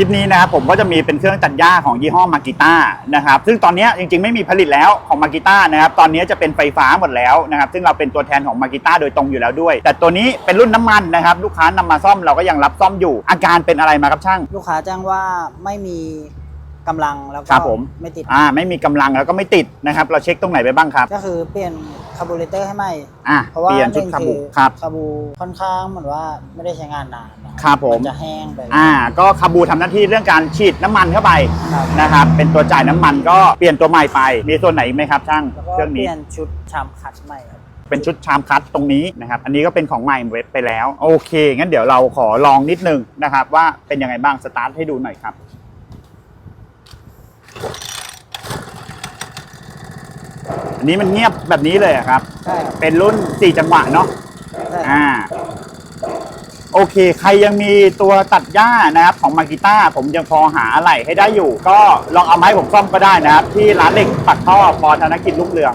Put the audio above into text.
คลิปนี้นะครับผมก็จะมีเป็นเครื่องตัดหญ้าของยี่ห้อมากิต้านะครับซึ่งตอนนี้จริงๆไม่มีผลิตแล้วของมากิต้านะครับตอนนี้จะเป็นไฟฟ้าหมดแล้วนะครับซึ่งเราเป็นตัวแทนของมากิต้าโดยตรงอยู่แล้วด้วย แต่ตัวนี้เป็นรุ่นน้ำมันนะครับลูกค้านำมาซ่อมเราก็ยังรับซ่อมอยู่ อาการเป็นอะไรมาครับช่าง ลูกค้าแจ้งว่าไม่มี กำลังแล้วคก็รับผม ไม่ติด อ่าไม่มีกำลังแล้วก็ไม่ติดนะครับ เราเช็คตรงไหนไปบ้างครับก็คือเปลี่ยนคาร์บูเรเตอร์ให้ใหม่ อะเพราะว่าเปลี่ยนชุดหงคาบูอครับ คาบูค่อนข้างเหมือนว่าไม่ได้ใช้งานนานนะครับผม นจะแห้งไปอ่า ก็คาบูทำหน้าที่เรื่องการฉีดน้ำมันเข้าไปครับนะครับ เป็นตัวจ่ายน้ำมันก็เปลี่ยนตัวใหม่ไป มีส่วนไหนอีกไหมครับช่างแล้วก็เครื่องเปนี้ ลี่ยนชุดชามคัดใหม่ครับเป็นชุดชามคัดตรงนี้นะครับ อันนี้ก็เป็นของใหม่เว็บไปแล้ว โอเค งั้นเดี๋ยวเราขอลองนิดนึงนะครับ ว่าเป็นยังไงบ้าง สตาร์ทให้ดูหน่อยครับ อันนี้มันเงียบแบบนี้เลยอะครับ ใช่ครับเป็นรุ่น 4 จังหวะเนาะ ใช่ครับอ่า โอเค ใครยังมีตัวตัดหญ้านะครับของมากิต้าผมยังพอหาอะไรให้ได้อยู่ ก็ลองเอามาให้ผมซ่อมก็ได้นะครับ ที่ร้านเหล็กปักท่อปอธนกิจลูกเรือง